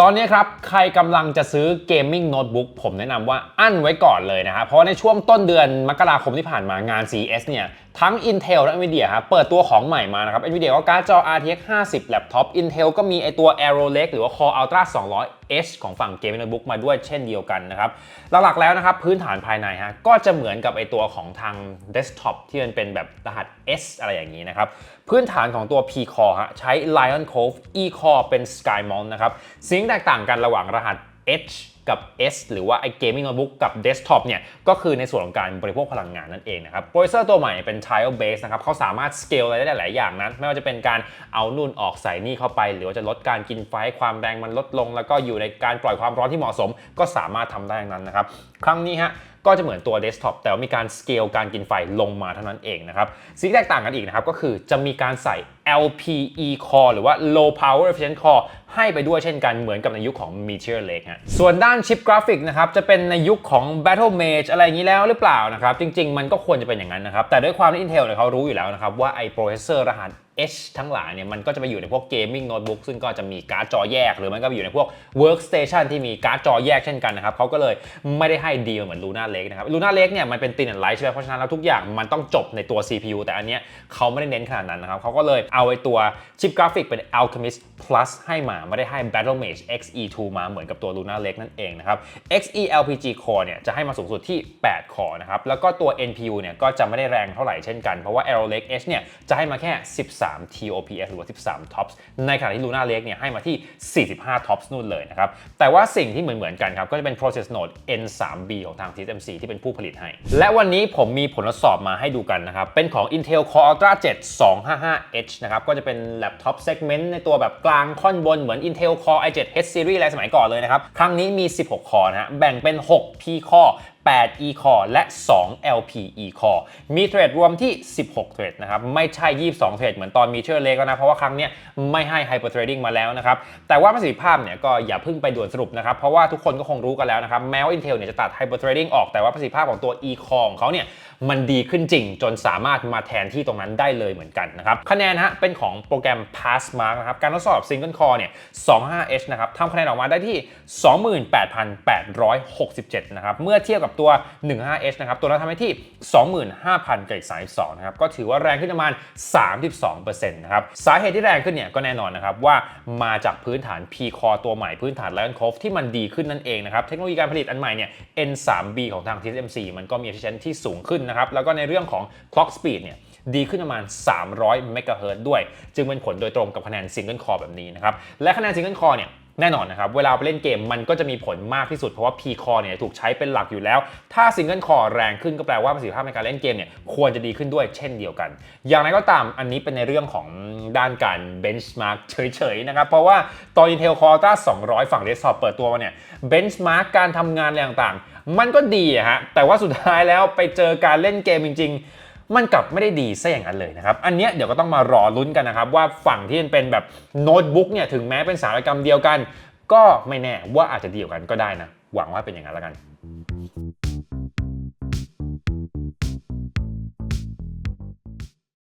ตอนนี้ครับใครกำลังจะซื้อเกมมิ่งโน้ตบุ๊กผมแนะนำว่าอั้นไว้ก่อนเลยนะครับเพราะในช่วงต้นเดือนมกราคมที่ผ่านมางาน CES เนี่ยทั้ง Intel และ Nvidia ครับเปิดตัวของใหม่มานะครับ Nvidia ก็การ์ดจอ RTX 50แล็ปท็อป Intel ก็มีไอตัว Aero Lake หรือว่า Core Ultra S ของฝั่งเกมโน้ตบุ๊กมาด้วยเช่นเดียวกันนะครับหลักๆแล้วนะครับพื้นฐานภายในฮะก็จะเหมือนกับไอตัวของทางเดสก์ท็อปที่มันเป็นแบบรหัส S อะไรอย่างนี้นะครับพื้นฐานของตัว P Core ฮะใช้ Lion Cove E Core เป็น Skymon นะครับสิ่งแตกต่างกันระหว่างรหัส H กับ S หรือว่าไอ้ Gaming Notebook กับ Desktop เนี่ยก็คือในส่วนของการบริโภคพลังงานนั่นเองนะครับโปรเซอร์ตัวใหม่เป็น Tile Base นะครับเขาสามารถ scale อะไรได้หลายอย่างนะไม่ว่าจะเป็นการเอานู่นออกใส่นี่เข้าไป หรือว่าจะลดการกินไฟให้ความแรงมันลดลง แล้วก็อยู่ในการปล่อยความร้อนที่เหมาะสม ก็สามารถทำได้ทั้งนั้นนะครับครั้งนี้ฮะก็จะเหมือนตัวเดสก์ท็อปแต่ว่ามีการสเกลการกินไฟลงมาเท่านั้นเองนะครับสิ่งแตกต่างกันอีกนะครับก็คือจะมีการใส่ LPE core หรือว่า low power efficient core ให้ไปด้วยเช่นกันเหมือนกับในยุคของ Meteor Lake ฮะส่วนด้านชิปกราฟิกนะครับจะเป็นในยุคของ Battle Mage อะไรอย่างนี้แล้วหรือเปล่านะครับจริง ๆ มันก็ควรจะเป็นอย่างนั้นนะครับแต่ด้วยความที่ Intel เนี่ยเขารู้อยู่แล้วนะครับว่าไอ้โปรเซสเซอร์รหัส H ทั้งหลายเนี่ยมันก็จะไปอยู่ในพวกเกมมิ่งโน้ตบุ๊กซึ่งก็จะมีการ์ดจอแยก หรือมันก็ไปอยู่ในพวก Workstation ที่มีการ์ดจอแยกเช่นกันนะครับเขาก็เลยไม่ได้ให้ดีลเหมือน Luna Lake นะครับ Luna Lake เนี่ยมันเป็น Thin and Light ใช่ไหมเพราะฉะนั้นแล้วทุกอย่างมันต้องจบในตัว CPU แต่อันเนี้ยเขาไม่ได้เน้นขนาดนั้นนะครับเขาก็เลยเอาไอ้ตัวชิปกราฟิกเป็น Alchemist Plus ให้มาไม่ได้ให้ Battle Mage Xe2 มาเหมือนกับตัว Luna Lake นั่นเองนะครับ Xe LPG Core เนี่ยจะให้มาสูงสุดที่ 8 คอนะครับแล้วก็ตัว NPU เนี่ยก็จะไม่ได้แรงเท่าไหร่เช่นกันเพราะว่า Aero Lake H เนี่ยจะให้มาแค่ 13 TOPS หรือว่า 13 TOPS ในขณะที่ Luna Lake เนี่ยให้มาที่ 45 TOPS นู่นเลยนะครับ แต่ว่าสิ่งที่เหมือนๆกันครับ ก็จะเป็น process node N3B ของทาง TSMC ที่เป็นผู้ผลิตให้ และวันนี้ผมมีผลทดสอบมาให้ดูกันนะครับ เป็นของ Intel Core Ultra 7 255H นะครับ ก็จะเป็นแล็ปท็อปเซกเมนต์ในตัวแบบกลางค่อนบนเหมือน Intel Core i7 H series อะไรสมัยก่อนเลยนะครับ ครั้งนี้มี 16 คอนะฮะ แบ่งเป็น 6 P core 8 e core และ 2 lp e core มีเทรดรวมที่ 16 เทรดนะครับ ไม่ใช่ 22 เทรดเหมือนตอนมีเชอร์เล็กแล้วนะ เพราะว่าครั้งเนี้ยไม่ให้ hyper trading มาแล้วนะครับ แต่ว่าประสิทธิภาพเนี่ยก็อย่าเพิ่งไปด่วนสรุปนะครับ เพราะว่าทุกคนก็คงรู้กันแล้วนะครับ แม้ว่า Intel เนี่ยจะตัด hyper trading ออกแต่ว่าประสิทธิภาพของตัว e c o ของเขาเนี่ยมันดีขึ้นจริง จนสามารถมาแทนที่ตรงนั้นได้เลยเหมือนกันนะครับคะแนนฮะเป็นของโปรแกรม Passmark นะครับการทดสอบ Single Core เนี่ย 25H นะครับทำคะแนนออกมาได้ที่ 28,867 นะครับเมื่อเทียบกับตัว 15H นะครับตัวนั้นทำให้ที่ 25,000กับอีก32นะครับก็ถือว่าแรงขึ้นประมาณ 32นะครับสาเหตุที่แรงขึ้นเนี่ยก็แน่นอนนะครับว่ามาจากพื้นฐาน P Core ตัวใหม่พื้นฐาน Lion Cove ที่มันดีขึ้นนั่นเองนะครับเทคโนโลยีการผลิตอันใหม่เนี่ย N3B ของทาง TSMC มันก็มี efficiency ที่สูงขึ้นนะครับแล้วก็ในเรื่องของ clock speed เนี่ยดีขึ้นประมาณ 300 เมกะเฮิรตซ์ด้วย จึงเป็นผลโดยตรงกับคะแนน Single Core แบบนี้นะครับ และคะแนน Single Core เนี่ย แน่นอนนะครับ เวลาไปเล่นเกมมันก็จะมีผลมากที่สุดเพราะว่า P Core เนี่ยถูกใช้เป็นหลักอยู่แล้ว ถ้า Single Core แรงขึ้นก็แปลว่าประสิทธิภาพในการเล่นเกมเนี่ยควรจะดีขึ้นด้วยเช่นเดียวกัน อย่างไรก็ตามอันนี้เป็นในเรื่องของด้านการ benchmark เฉยๆนะครับเพราะว่าตอน Intel Core Ultra 200 ฝั่ง desktop เปิดตัวมาเนี่ย benchmark การทำงานอะไรต่างๆ มันก็ดีอะฮะแต่ว่าสุดท้ายแล้วไปเจอการเล่นเกมจริง ๆ มันกลับไม่ได้ดีซะอย่างนั้นเลยนะครับ อันเนี้ยเดี๋ยวก็ต้องมารอลุ้นกันนะครับ ว่าฝั่งที่มันเป็นแบบโน้ตบุ๊กเนี่ยถึงแม้เป็นสารกรรมเดียวกัน ก็ไม่แน่ว่าอาจจะดีกว่ากันก็ได้นะ หวังว่าเป็นอย่างนั้นแล้วกัน